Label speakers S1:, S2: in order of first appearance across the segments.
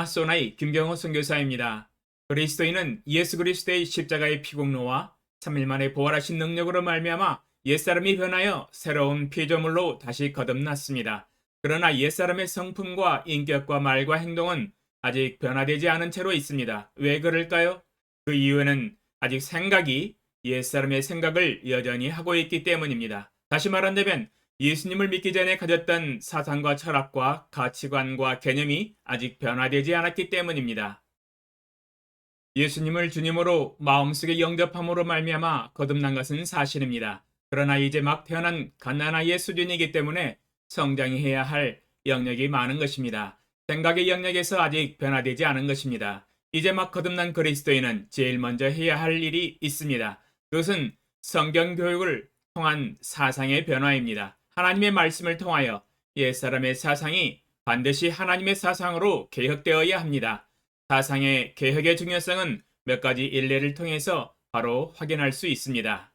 S1: 파나소나이 김경호 선교사입니다. 그리스도인은 예수 그리스도의 십자가의 피공로와 3일 만에 부활하신 능력으로 말미암아 옛사람이 변하여 새로운 피조물로 다시 거듭났습니다. 그러나 옛사람의 성품과 인격과 말과 행동은 아직 변화되지 않은 채로 있습니다. 왜 그럴까요? 그 이유는 아직 생각이 옛사람의 생각을 여전히 하고 있기 때문입니다. 다시 말한다면 예수님을 믿기 전에 가졌던 사상과 철학과 가치관과 개념이 아직 변화되지 않았기 때문입니다. 예수님을 주님으로 마음속에 영접함으로 말미암아 거듭난 것은 사실입니다. 그러나 이제 막 태어난 갓난아이의 수준이기 때문에 성장해야 할 영역이 많은 것입니다. 생각의 영역에서 아직 변화되지 않은 것입니다. 이제 막 거듭난 그리스도인은 제일 먼저 해야 할 일이 있습니다. 그것은 성경 교육을 통한 사상의 변화입니다. 하나님의 말씀을 통하여 옛사람의 사상이 반드시 하나님의 사상으로 개혁되어야 합니다. 사상의 개혁의 중요성은 몇 가지 일례를 통해서 바로 확인할 수 있습니다.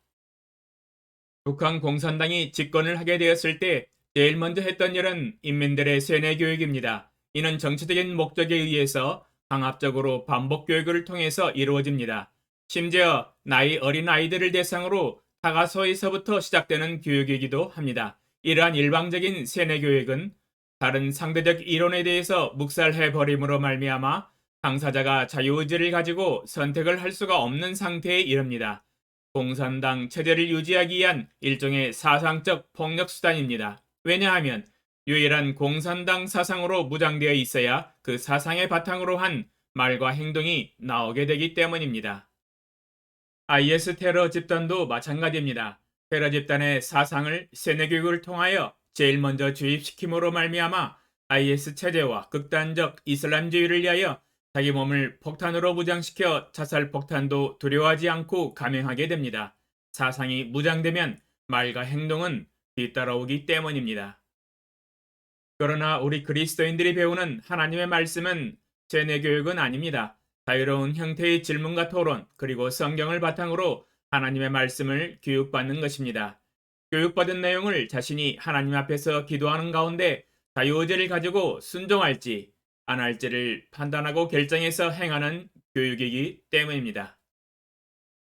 S1: 북한 공산당이 집권을 하게 되었을 때 제일 먼저 했던 일은 인민들의 세뇌 교육입니다. 이는 정치적인 목적에 의해서 강압적으로 반복 교육을 통해서 이루어집니다. 심지어 나이 어린 아이들을 대상으로 타가서에서부터 시작되는 교육이기도 합니다. 이러한 일방적인 세뇌 교육은 다른 상대적 이론에 대해서 묵살해 버림으로 말미암아 당사자가 자유의지를 가지고 선택을 할 수가 없는 상태에 이릅니다. 공산당 체제를 유지하기 위한 일종의 사상적 폭력 수단입니다. 왜냐하면 유일한 공산당 사상으로 무장되어 있어야 그 사상의 바탕으로 한 말과 행동이 나오게 되기 때문입니다. IS 테러 집단도 마찬가지입니다. 테러 집단의 사상을 세뇌 교육을 통하여 제일 먼저 주입시킴으로 말미암아 IS 체제와 극단적 이슬람주의를 위하여 자기 몸을 폭탄으로 무장시켜 자살 폭탄도 두려워하지 않고 감행하게 됩니다. 사상이 무장되면 말과 행동은 뒤따라오기 때문입니다. 그러나 우리 그리스도인들이 배우는 하나님의 말씀은 세뇌 교육은 아닙니다. 자유로운 형태의 질문과 토론, 그리고 성경을 바탕으로 하나님의 말씀을 교육받는 것입니다. 교육받은 내용을 자신이 하나님 앞에서 기도하는 가운데 자유의지를 가지고 순종할지 안 할지를 판단하고 결정해서 행하는 교육이기 때문입니다.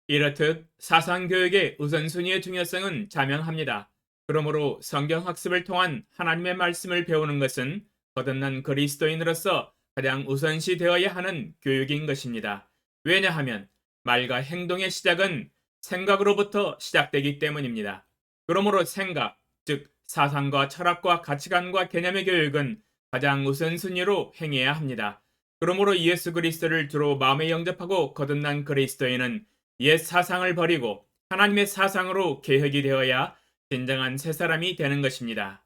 S1: 이렇듯 사상교육의 우선순위의 중요성은 자명합니다. 그러므로 성경 학습을 통한 하나님의 말씀을 배우는 것은 거듭난 그리스도인으로서 가장 우선시 되어야 하는 교육인 것입니다. 왜냐하면 말과 행동의 시작은 생각으로부터 시작되기 때문입니다. 그러므로 생각, 즉 사상과 철학과 가치관과 개념의 교육은 가장 우선순위로 행해야 합니다. 그러므로 예수 그리스도를 주로 마음에 영접하고 거듭난 그리스도인은 옛 사상을 버리고 하나님의 사상으로 개혁이 되어야 진정한 새 사람이 되는 것입니다.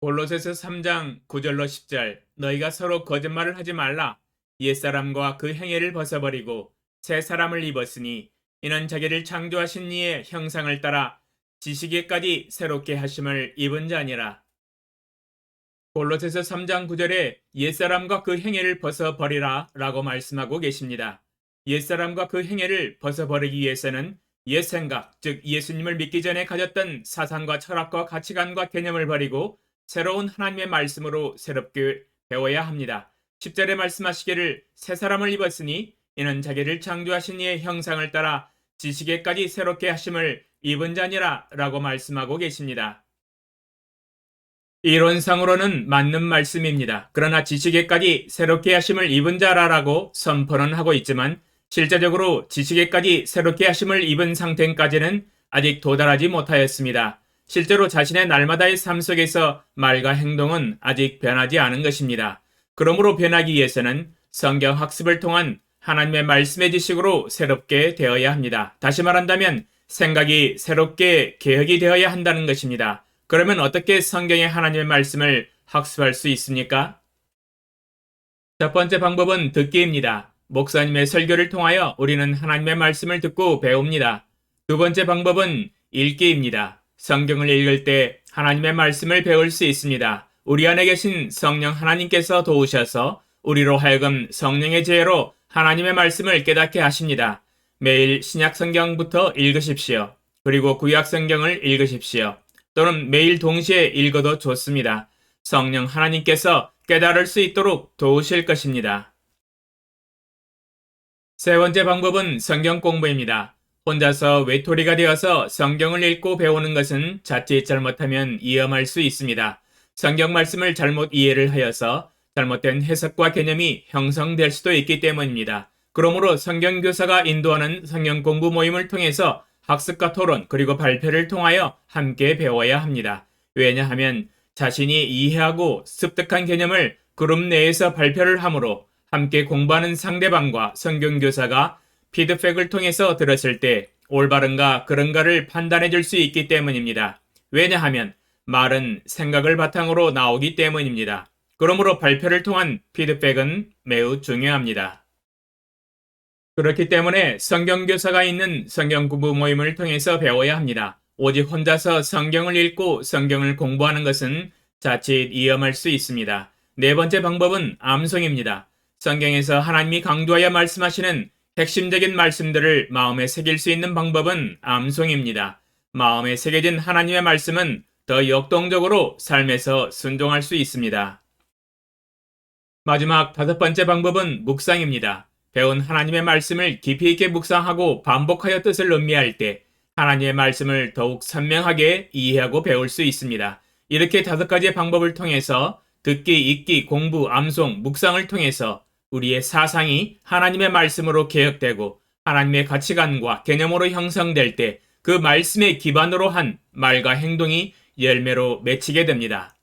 S1: 골로새서 3장 9절로 10절 너희가 서로 거짓말을 하지 말라 옛사람과 그 행위를 벗어버리고 새 사람을 입었으니 이는 자기를 창조하신 이의 형상을 따라 지식에까지 새롭게 하심을 입은 자니라. 골로새서 3장 9절에 옛사람과 그 행위를 벗어버리라 라고 말씀하고 계십니다. 옛사람과 그 행위를 벗어버리기 위해서는 옛 생각, 즉 예수님을 믿기 전에 가졌던 사상과 철학과 가치관과 개념을 버리고 새로운 하나님의 말씀으로 새롭게 배워야 합니다. 10절에 말씀하시기를 새 사람을 입었으니 이는 자기를 창조하신 이의 형상을 따라 지식에까지 새롭게 하심을 입은 자니라 라고 말씀하고 계십니다. 이론상으로는 맞는 말씀입니다. 그러나 지식에까지 새롭게 하심을 입은 자라라고 선포는 하고 있지만 실제적으로 지식에까지 새롭게 하심을 입은 상태까지는 아직 도달하지 못하였습니다. 실제로 자신의 날마다의 삶 속에서 말과 행동은 아직 변하지 않은 것입니다. 그러므로 변하기 위해서는 성경 학습을 통한 하나님의 말씀의 지식으로 새롭게 되어야 합니다. 다시 말한다면 생각이 새롭게 개혁이 되어야 한다는 것입니다. 그러면 어떻게 성경의 하나님의 말씀을 학습할 수 있습니까? 첫 번째 방법은 듣기입니다. 목사님의 설교를 통하여 우리는 하나님의 말씀을 듣고 배웁니다. 두 번째 방법은 읽기입니다. 성경을 읽을 때 하나님의 말씀을 배울 수 있습니다. 우리 안에 계신 성령 하나님께서 도우셔서 우리로 하여금 성령의 지혜로 하나님의 말씀을 깨닫게 하십니다. 매일 신약 성경부터 읽으십시오. 그리고 구약 성경을 읽으십시오. 또는 매일 동시에 읽어도 좋습니다. 성령 하나님께서 깨달을 수 있도록 도우실 것입니다. 세 번째 방법은 성경 공부입니다. 혼자서 외톨이가 되어서 성경을 읽고 배우는 것은 자칫 잘못하면 위험할 수 있습니다. 성경 말씀을 잘못 이해를 하여서 잘못된 해석과 개념이 형성될 수도 있기 때문입니다. 그러므로 성경 교사가 인도하는 성경 공부 모임을 통해서 학습과 토론 그리고 발표를 통하여 함께 배워야 합니다. 왜냐하면 자신이 이해하고 습득한 개념을 그룹 내에서 발표를 하므로 함께 공부하는 상대방과 성경 교사가 피드백을 통해서 들었을 때 올바른가 그런가를 판단해 줄 수 있기 때문입니다. 왜냐하면 말은 생각을 바탕으로 나오기 때문입니다. 그러므로 발표를 통한 피드백은 매우 중요합니다. 그렇기 때문에 성경교사가 있는 성경 공부 모임을 통해서 배워야 합니다. 오직 혼자서 성경을 읽고 성경을 공부하는 것은 자칫 위험할 수 있습니다. 네 번째 방법은 암송입니다. 성경에서 하나님이 강조하여 말씀하시는 핵심적인 말씀들을 마음에 새길 수 있는 방법은 암송입니다. 마음에 새겨진 하나님의 말씀은 더 역동적으로 삶에서 순종할 수 있습니다. 마지막 다섯 번째 방법은 묵상입니다. 배운 하나님의 말씀을 깊이 있게 묵상하고 반복하여 뜻을 음미할 때 하나님의 말씀을 더욱 선명하게 이해하고 배울 수 있습니다. 이렇게 다섯 가지의 방법을 통해서 듣기, 읽기, 공부, 암송, 묵상을 통해서 우리의 사상이 하나님의 말씀으로 개혁되고 하나님의 가치관과 개념으로 형성될 때 그 말씀의 기반으로 한 말과 행동이 열매로 맺히게 됩니다.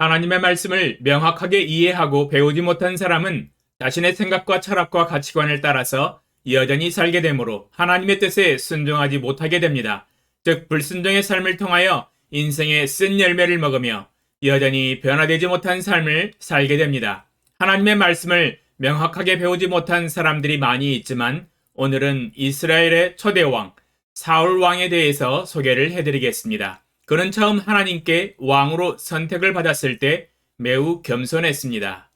S1: 하나님의 말씀을 명확하게 이해하고 배우지 못한 사람은 자신의 생각과 철학과 가치관을 따라서 여전히 살게 되므로 하나님의 뜻에 순종하지 못하게 됩니다. 즉, 불순종의 삶을 통하여 인생의 쓴 열매를 먹으며 여전히 변화되지 못한 삶을 살게 됩니다. 하나님의 말씀을 명확하게 배우지 못한 사람들이 많이 있지만 오늘은 이스라엘의 초대왕 사울 왕에 대해서 소개를 해드리겠습니다. 그는 처음 하나님께 왕으로 선택을 받았을 때 매우 겸손했습니다.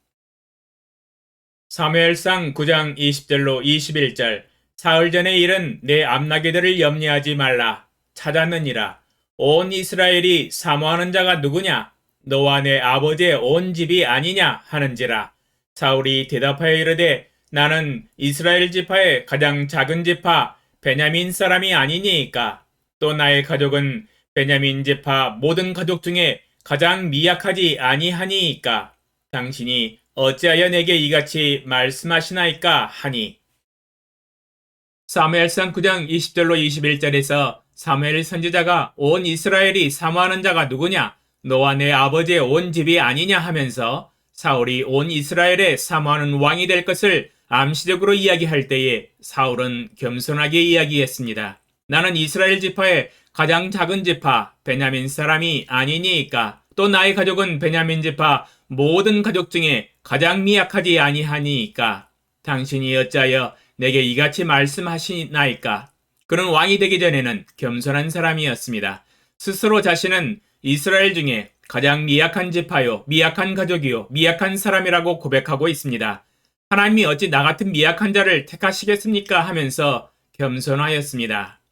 S1: 사무엘상 9장 20절로 21절 사흘 전의 일은 내 앞나기들을 염려하지 말라. 찾았느니라. 온 이스라엘이 사모하는 자가 누구냐? 너와 내 아버지의 온 집이 아니냐? 하는지라. 사울이 대답하여 이르되 나는 이스라엘 지파의 가장 작은 지파 베냐민 사람이 아니니까. 또 나의 가족은 베냐민 지파 모든 가족 중에 가장 미약하지 아니하니이까 당신이 어찌하여 내게 이같이 말씀하시나이까 하니? 사무엘상 9장 20절로 21절에서 사무엘 선지자가 온 이스라엘이 사모하는 자가 누구냐? 너와 내 아버지의 온 집이 아니냐? 하면서 사울이 온 이스라엘에 사모하는 왕이 될 것을 암시적으로 이야기할 때에 사울은 겸손하게 이야기했습니다. 나는 이스라엘 지파의 가장 작은 지파 베냐민 사람이 아니니까 또 나의 가족은 베냐민 지파 모든 가족 중에 가장 미약하지 아니하니까 당신이 어찌하여 내게 이같이 말씀하시나이까 그는 왕이 되기 전에는 겸손한 사람이었습니다. 스스로 자신은 이스라엘 중에 가장 미약한 지파요, 미약한 가족이요, 미약한 사람이라고 고백하고 있습니다. 하나님이 어찌 나 같은 미약한 자를 택하시겠습니까? 하면서 겸손하였습니다.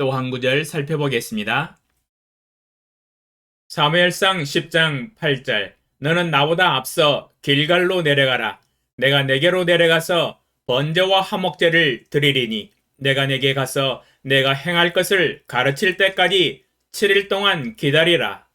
S1: 또 한 구절 살펴보겠습니다. 사무엘상 10장 8절 너는 나보다 앞서 길갈로 내려가라. 내가 내게로 내려가서 번제와 화목제를 드리리니 내가 내게 가서 내가 행할 것을 가르칠 때까지 7일 동안 기다리라.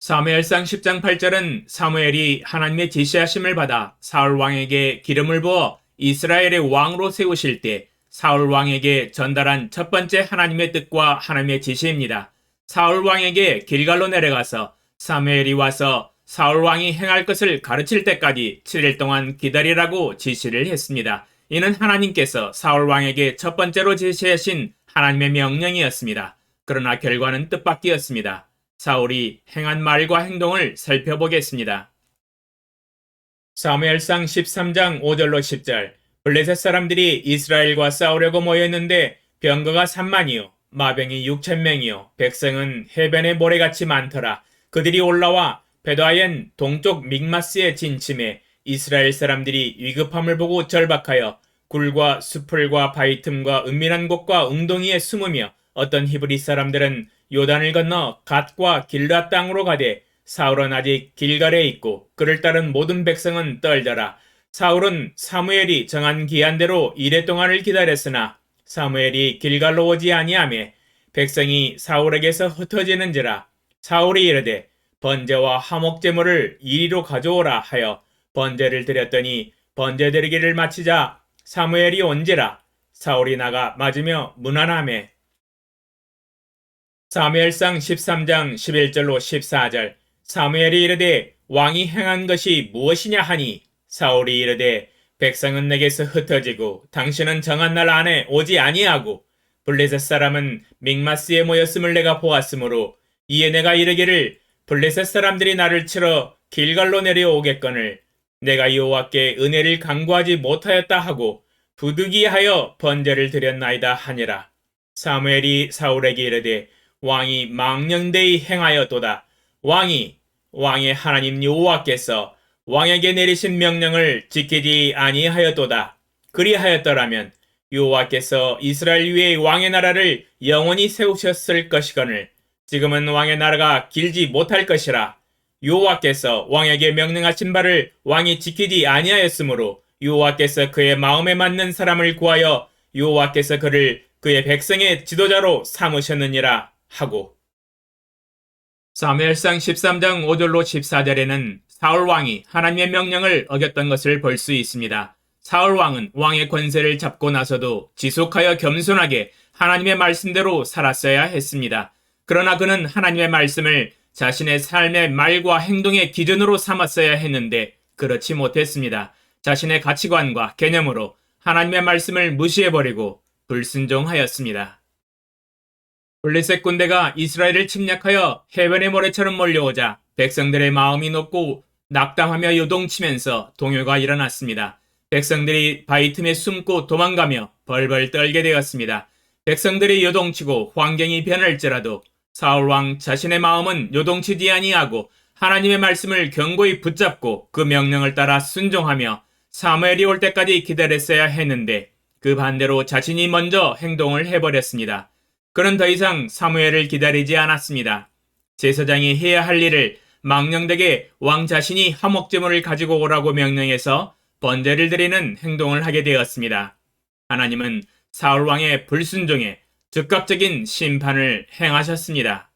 S1: 사무엘상 10장 8절은 사무엘이 하나님의 지시하심을 받아 사울 왕에게 기름을 부어 이스라엘의 왕으로 세우실 때 사울 왕에게 전달한 첫 번째 하나님의 뜻과 하나님의 지시입니다. 사울 왕에게 길갈로 내려가서 사무엘이 와서 사울 왕이 행할 것을 가르칠 때까지 7일 동안 기다리라고 지시를 했습니다. 이는 하나님께서 사울 왕에게 첫 번째로 제시하신 하나님의 명령이었습니다. 그러나 결과는 뜻밖이었습니다. 사울이 행한 말과 행동을 살펴보겠습니다. 사무엘상 13장 5절로 10절 블레셋 사람들이 이스라엘과 싸우려고 모였는데 병거가 3만이요 마병이 6천명이요 백성은 해변의 모래같이 많더라 그들이 올라와 베드아엔 동쪽 믹마스에 진침해 이스라엘 사람들이 위급함을 보고 절박하여 굴과 수풀과 바위 틈과 은밀한 곳과 웅덩이에 숨으며 어떤 히브리 사람들은 요단을 건너 갓과 길라 땅으로 가되 사울은 아직 길갈에 있고 그를 따른 모든 백성은 떨더라. 사울은 사무엘이 정한 기한대로 이래 동안을 기다렸으나 사무엘이 길갈로 오지 아니하며 백성이 사울에게서 흩어지는지라 사울이 이르되 번제와 화목 제물을 이리로 가져오라 하여 번제를 드렸더니 번제 드리기를 마치자 사무엘이 온지라 사울이 나가 맞으며 무난함에. 사무엘상 13장 11절로 14절 사무엘이 이르되 왕이 행한 것이 무엇이냐 하니 사울이 이르되 백성은 내게서 흩어지고 당신은 정한 날 안에 오지 아니하고 블레셋 사람은 믹마스에 모였음을 내가 보았으므로 이에 내가 이르기를 블레셋 사람들이 나를 치러 길갈로 내려오겠거늘 내가 여호와께 은혜를 강구하지 못하였다 하고 부득이하여 번제를 드렸나이다 하니라. 사무엘이 사울에게 이르되 왕이 망령되이 행하였도다. 왕이 왕의 하나님 여호와께서 왕에게 내리신 명령을 지키지 아니하였도다. 그리하였더라면 여호와께서 이스라엘 위에 왕의 나라를 영원히 세우셨을 것이거늘 지금은 왕의 나라가 길지 못할 것이라. 여호와께서 왕에게 명령하신 바를 왕이 지키지 아니하였으므로 여호와께서 그의 마음에 맞는 사람을 구하여 여호와께서 그를 그의 백성의 지도자로 삼으셨느니라 하고. 사무엘상 13장 5절로 14절에는 사울 왕이 하나님의 명령을 어겼던 것을 볼 수 있습니다. 사울 왕은 왕의 권세를 잡고 나서도 지속하여 겸손하게 하나님의 말씀대로 살았어야 했습니다. 그러나 그는 하나님의 말씀을 자신의 삶의 말과 행동의 기준으로 삼았어야 했는데 그렇지 못했습니다. 자신의 가치관과 개념으로 하나님의 말씀을 무시해버리고 불순종하였습니다. 블레셋 군대가 이스라엘을 침략하여 해변의 모래처럼 몰려오자 백성들의 마음이 높고 낙담하며 요동치면서 동요가 일어났습니다. 백성들이 바위 틈에 숨고 도망가며 벌벌 떨게 되었습니다. 백성들이 요동치고 환경이 변할지라도 사울 왕 자신의 마음은 요동치지 아니하고 하나님의 말씀을 견고히 붙잡고 그 명령을 따라 순종하며 사무엘이 올 때까지 기다렸어야 했는데 그 반대로 자신이 먼저 행동을 해버렸습니다. 그는 더 이상 사무엘을 기다리지 않았습니다. 제사장이 해야 할 일을 망령되게 왕 자신이 화목제물을 가지고 오라고 명령해서 번제를 드리는 행동을 하게 되었습니다. 하나님은 사울 왕의 불순종에 즉각적인 심판을 행하셨습니다.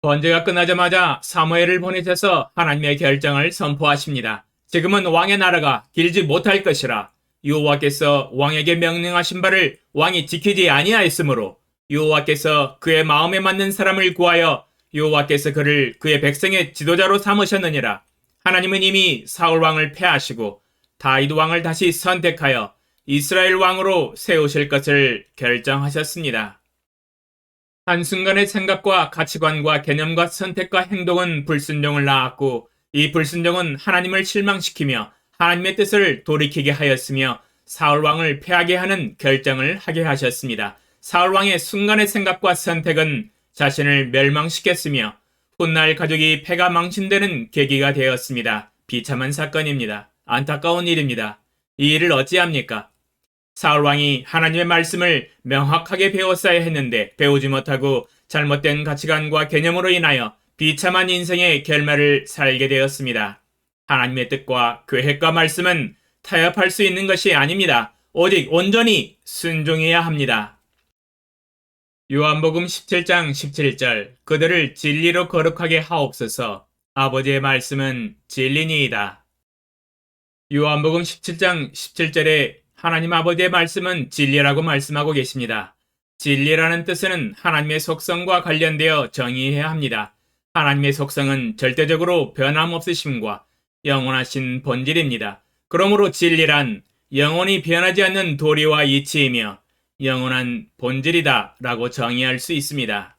S1: 번제가 끝나자마자 사무엘을 보내셔서 하나님의 결정을 선포하십니다. 지금은 왕의 나라가 길지 못할 것이라 여호와께서 왕에게 명령하신 바를 왕이 지키지 아니하였으므로 여호와께서 그의 마음에 맞는 사람을 구하여 여호와께서 그를 그의 백성의 지도자로 삼으셨느니라. 하나님은 이미 사울 왕을 패하시고 다윗 왕을 다시 선택하여 이스라엘 왕으로 세우실 것을 결정하셨습니다. 한순간의 생각과 가치관과 개념과 선택과 행동은 불순종을 낳았고 이 불순종은 하나님을 실망시키며 하나님의 뜻을 돌이키게 하였으며 사울 왕을 패하게 하는 결정을 하게 하셨습니다. 사울 왕의 순간의 생각과 선택은 자신을 멸망시켰으며 훗날 가족이 패가 망신되는 계기가 되었습니다. 비참한 사건입니다. 안타까운 일입니다. 이 일을 어찌합니까? 사울 왕이 하나님의 말씀을 명확하게 배웠어야 했는데 배우지 못하고 잘못된 가치관과 개념으로 인하여 비참한 인생의 결말을 살게 되었습니다. 하나님의 뜻과 계획과 말씀은 타협할 수 있는 것이 아닙니다. 오직 온전히 순종해야 합니다. 요한복음 17장 17절 그들을 진리로 거룩하게 하옵소서 아버지의 말씀은 진리니이다. 요한복음 17장 17절에 하나님 아버지의 말씀은 진리라고 말씀하고 계십니다. 진리라는 뜻은 하나님의 속성과 관련되어 정의해야 합니다. 하나님의 속성은 절대적으로 변함없으심과 영원하신 본질입니다. 그러므로 진리란 영원히 변하지 않는 도리와 이치이며 영원한 본질이다 라고 정의할 수 있습니다.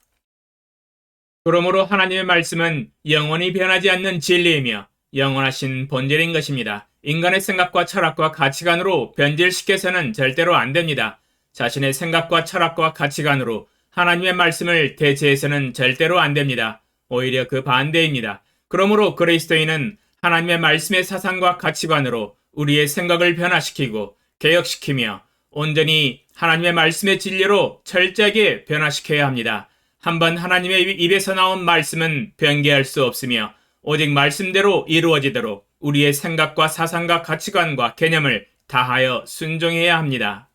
S1: 그러므로 하나님의 말씀은 영원히 변하지 않는 진리이며 영원하신 본질인 것입니다. 인간의 생각과 철학과 가치관으로 변질시켜서는 절대로 안 됩니다. 자신의 생각과 철학과 가치관으로 하나님의 말씀을 대체해서는 절대로 안 됩니다. 오히려 그 반대입니다. 그러므로 그리스도인은 하나님의 말씀의 사상과 가치관으로 우리의 생각을 변화시키고 개혁시키며 온전히 하나님의 말씀의 진리로 철저하게 변화시켜야 합니다. 한번 하나님의 입에서 나온 말씀은 변개할 수 없으며 오직 말씀대로 이루어지도록 우리의 생각과 사상과 가치관과 개념을 다하여 순종해야 합니다.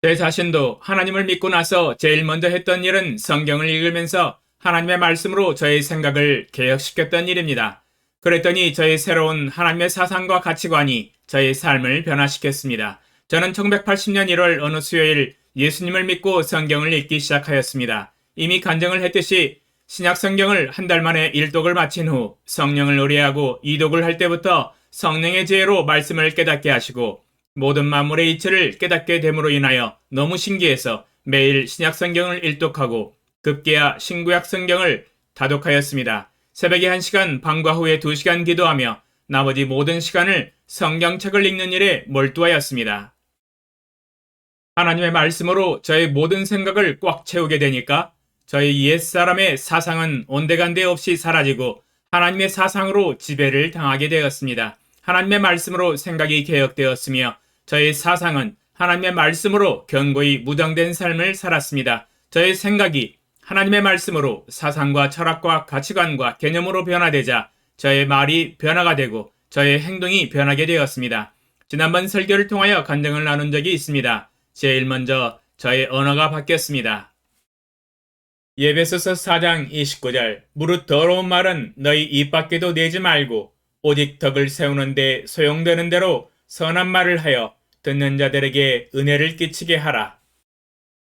S1: 제 자신도 하나님을 믿고 나서 제일 먼저 했던 일은 성경을 읽으면서 하나님의 말씀으로 저의 생각을 개혁시켰던 일입니다. 그랬더니 저의 새로운 하나님의 사상과 가치관이 저의 삶을 변화시켰습니다. 저는 1980년 1월 어느 수요일 예수님을 믿고 성경을 읽기 시작하였습니다. 이미 간증을 했듯이 신약 성경을 한 달 만에 1독을 마친 후 성령을 노래하고 2독을 할 때부터 성령의 지혜로 말씀을 깨닫게 하시고 모든 만물의 이치를 깨닫게 됨으로 인하여 너무 신기해서 매일 신약 성경을 일독하고 급기야 신구약 성경을 다독하였습니다. 새벽에 1시간 방과 후에 2시간 기도하며 나머지 모든 시간을 성경책을 읽는 일에 몰두하였습니다. 하나님의 말씀으로 저의 모든 생각을 꽉 채우게 되니까 저희 옛사람의 사상은 온데간데 없이 사라지고 하나님의 사상으로 지배를 당하게 되었습니다. 하나님의 말씀으로 생각이 개혁되었으며 저의 사상은 하나님의 말씀으로 견고히 무장된 삶을 살았습니다. 저의 생각이 하나님의 말씀으로 사상과 철학과 가치관과 개념으로 변화되자 저의 말이 변화가 되고 저의 행동이 변하게 되었습니다. 지난번 설교를 통하여 간증을 나눈 적이 있습니다. 제일 먼저 저의 언어가 바뀌었습니다. 예배소서 4장 29절 무릇 더러운 말은 너희 입 밖에도 내지 말고 오직 덕을 세우는데 소용되는 대로 선한 말을 하여 듣는 자들에게 은혜를 끼치게 하라.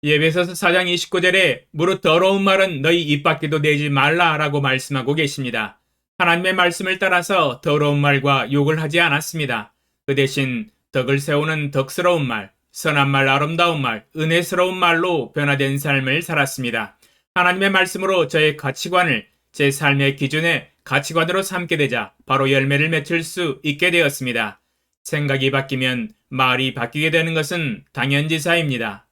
S1: 예배소서 4장 29절에 무릇 더러운 말은 너희 입 밖에도 내지 말라라고 말씀하고 계십니다. 하나님의 말씀을 따라서 더러운 말과 욕을 하지 않았습니다. 그 대신 덕을 세우는 덕스러운 말, 선한 말, 아름다운 말, 은혜스러운 말로 변화된 삶을 살았습니다. 하나님의 말씀으로 저의 가치관을 제 삶의 기준에 가치관으로 삼게 되자 바로 열매를 맺을 수 있게 되었습니다. 생각이 바뀌면 말이 바뀌게 되는 것은 당연지사입니다.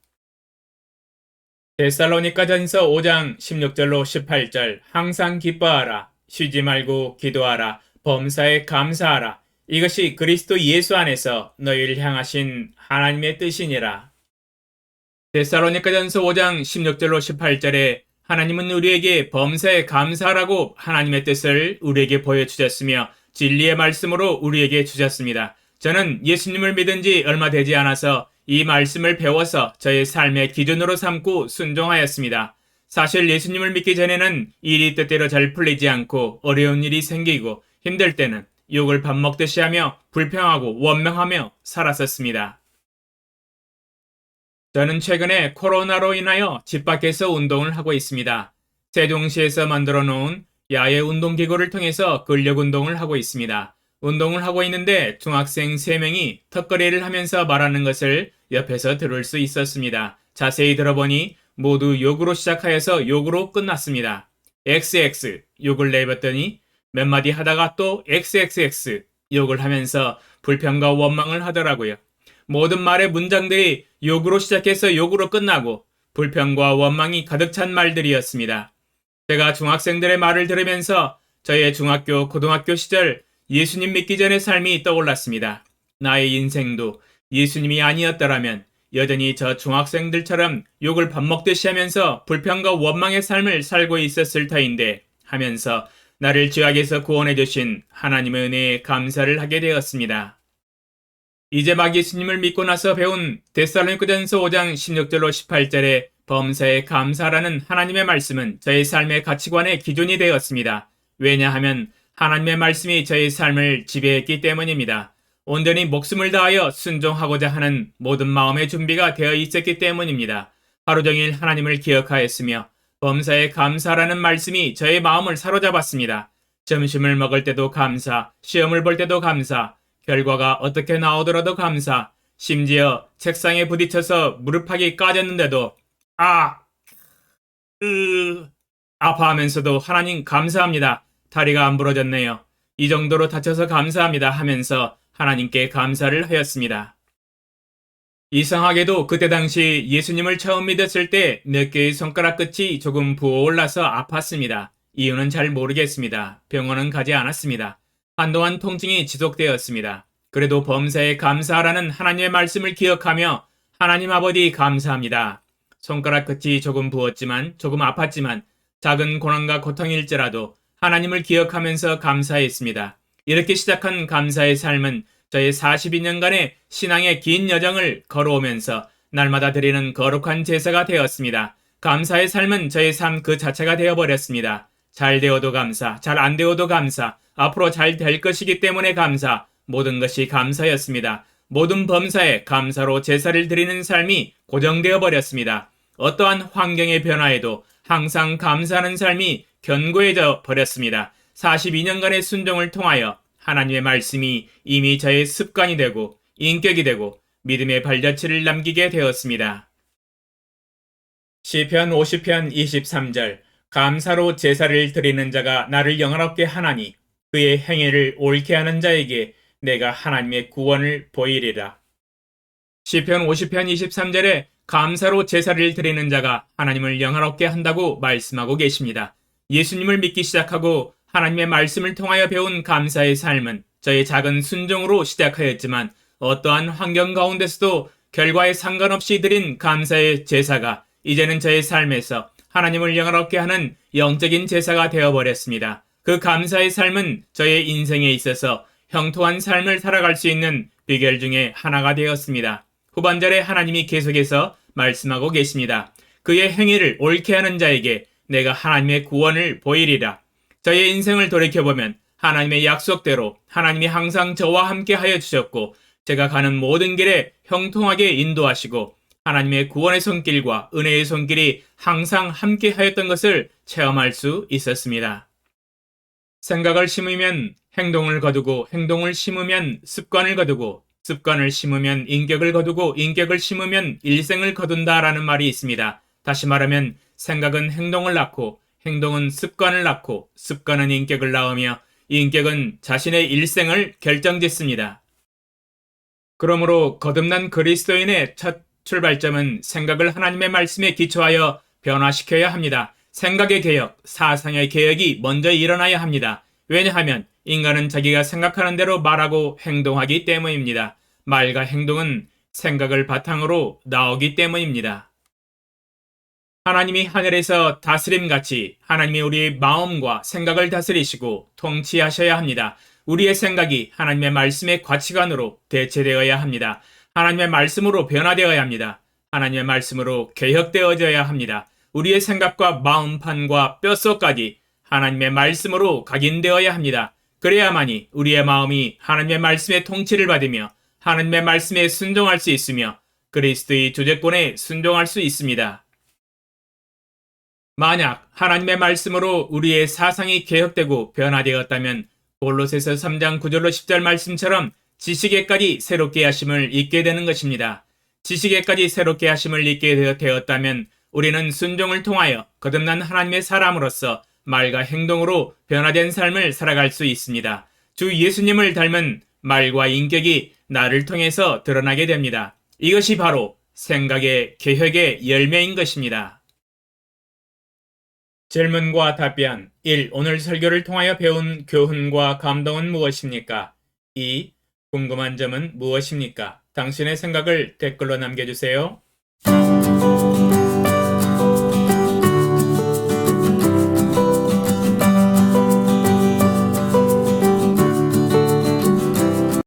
S1: 데살로니가전서 5장 16절로 18절 항상 기뻐하라 쉬지 말고 기도하라 범사에 감사하라 이것이 그리스도 예수 안에서 너희를 향하신 하나님의 뜻이니라. 데살로니가전서 5장 16절로 18절에 하나님은 우리에게 범사에 감사하라고 하나님의 뜻을 우리에게 보여주셨으며 진리의 말씀으로 우리에게 주셨습니다. 저는 예수님을 믿은 지 얼마 되지 않아서 이 말씀을 배워서 저의 삶의 기준으로 삼고 순종하였습니다. 사실 예수님을 믿기 전에는 일이 뜻대로 잘 풀리지 않고 어려운 일이 생기고 힘들 때는 욕을 밥 먹듯이 하며 불평하고 원망하며 살았었습니다. 저는 최근에 코로나로 인하여 집 밖에서 운동을 하고 있습니다. 세종시에서 만들어 놓은 야외 운동기구를 통해서 근력 운동을 하고 있습니다. 운동을 하고 있는데 중학생 3명이 턱걸이를 하면서 말하는 것을 옆에서 들을 수 있었습니다. 자세히 들어보니 모두 욕으로 시작하여서 욕으로 끝났습니다. XX 욕을 내봤더니 몇 마디 하다가 또 XXX 욕을 하면서 불평과 원망을 하더라고요. 모든 말의 문장들이 욕으로 시작해서 욕으로 끝나고 불평과 원망이 가득 찬 말들이었습니다. 제가 중학생들의 말을 들으면서 저의 중학교, 고등학교 시절 예수님 믿기 전의 삶이 떠올랐습니다. 나의 인생도 예수님이 아니었더라면 여전히 저 중학생들처럼 욕을 밥 먹듯이 하면서 불평과 원망의 삶을 살고 있었을 터인데 하면서 나를 죄악에서 구원해 주신 하나님의 은혜에 감사를 하게 되었습니다. 이제 막 예수님을 믿고 나서 배운 데살로니가전서 5장 16절로 18절의 범사에 감사라는 하나님의 말씀은 저의 삶의 가치관의 기준이 되었습니다. 왜냐하면 하나님의 말씀이 저의 삶을 지배했기 때문입니다. 온전히 목숨을 다하여 순종하고자 하는 모든 마음의 준비가 되어 있었기 때문입니다. 하루 종일 하나님을 기억하였으며 범사에 감사라는 말씀이 저의 마음을 사로잡았습니다. 점심을 먹을 때도 감사, 시험을 볼 때도 감사, 결과가 어떻게 나오더라도 감사, 심지어 책상에 부딪혀서 무릎팍이 까졌는데도 아, 으, 아파하면서도 하나님 감사합니다. 다리가 안 부러졌네요. 이 정도로 다쳐서 감사합니다 하면서 하나님께 감사를 하였습니다. 이상하게도 그때 당시 예수님을 처음 믿었을 때 몇 개의 손가락 끝이 조금 부어올라서 아팠습니다. 이유는 잘 모르겠습니다. 병원은 가지 않았습니다. 한동안 통증이 지속되었습니다. 그래도 범사에 감사하라는 하나님의 말씀을 기억하며 하나님 아버지 감사합니다. 손가락 끝이 조금 부었지만 조금 아팠지만 작은 고난과 고통일지라도 하나님을 기억하면서 감사했습니다. 이렇게 시작한 감사의 삶은 저의 42년간의 신앙의 긴 여정을 걸어오면서 날마다 드리는 거룩한 제사가 되었습니다. 감사의 삶은 저의 삶 그 자체가 되어버렸습니다. 잘 되어도 감사, 잘 안 되어도 감사, 앞으로 잘 될 것이기 때문에 감사, 모든 것이 감사였습니다. 모든 범사에 감사로 제사를 드리는 삶이 고정되어 버렸습니다. 어떠한 환경의 변화에도 항상 감사하는 삶이 견고해져 버렸습니다. 42년간의 순종을 통하여 하나님의 말씀이 이미 저의 습관이 되고 인격이 되고 믿음의 발자취를 남기게 되었습니다. 시편 50편 23절 감사로 제사를 드리는 자가 나를 영화롭게 하나니 그의 행위를 옳게 하는 자에게 내가 하나님의 구원을 보이리라. 시편 50편 23절에 감사로 제사를 드리는 자가 하나님을 영화롭게 한다고 말씀하고 계십니다. 예수님을 믿기 시작하고 하나님의 말씀을 통하여 배운 감사의 삶은 저의 작은 순종으로 시작하였지만 어떠한 환경 가운데서도 결과에 상관없이 드린 감사의 제사가 이제는 저의 삶에서 하나님을 영화롭게 하는 영적인 제사가 되어버렸습니다. 그 감사의 삶은 저의 인생에 있어서 형통한 삶을 살아갈 수 있는 비결 중에 하나가 되었습니다. 후반절에 하나님이 계속해서 말씀하고 계십니다. 그의 행위를 옳게 하는 자에게 내가 하나님의 구원을 보이리라. 저의 인생을 돌이켜보면 하나님의 약속대로 하나님이 항상 저와 함께 하여 주셨고 제가 가는 모든 길에 형통하게 인도하시고 하나님의 구원의 손길과 은혜의 손길이 항상 함께 하였던 것을 체험할 수 있었습니다. 생각을 심으면 행동을 거두고 행동을 심으면 습관을 거두고 습관을 심으면 인격을 거두고 인격을 심으면 일생을 거둔다라는 말이 있습니다. 다시 말하면 생각은 행동을 낳고 행동은 습관을 낳고 습관은 인격을 낳으며 인격은 자신의 일생을 결정짓습니다. 그러므로 거듭난 그리스도인의 첫 출발점은 생각을 하나님의 말씀에 기초하여 변화시켜야 합니다. 생각의 개혁, 사상의 개혁이 먼저 일어나야 합니다. 왜냐하면 인간은 자기가 생각하는 대로 말하고 행동하기 때문입니다. 말과 행동은 생각을 바탕으로 나오기 때문입니다. 하나님이 하늘에서 다스림같이 하나님이 우리의 마음과 생각을 다스리시고 통치하셔야 합니다. 우리의 생각이 하나님의 말씀의 가치관으로 대체되어야 합니다. 하나님의 말씀으로 변화되어야 합니다. 하나님의 말씀으로 개혁되어져야 합니다. 우리의 생각과 마음판과 뼛속까지 하나님의 말씀으로 각인되어야 합니다. 그래야만이 우리의 마음이 하나님의 말씀의 통치를 받으며 하나님의 말씀에 순종할 수 있으며 그리스도의 주제권에 순종할 수 있습니다. 만약 하나님의 말씀으로 우리의 사상이 개혁되고 변화되었다면 골로새서 3장 9절로 10절 말씀처럼 지식에까지 새롭게 하심을 잊게 되는 것입니다. 지식에까지 새롭게 하심을 잊게 되었다면 우리는 순종을 통하여 거듭난 하나님의 사람으로서 말과 행동으로 변화된 삶을 살아갈 수 있습니다. 주 예수님을 닮은 말과 인격이 나를 통해서 드러나게 됩니다. 이것이 바로 생각의 개혁의 열매인 것입니다. 질문과 답변 1. 오늘 설교를 통하여 배운 교훈과 감동은 무엇입니까? 2. 궁금한 점은 무엇입니까? 당신의 생각을 댓글로 남겨주세요.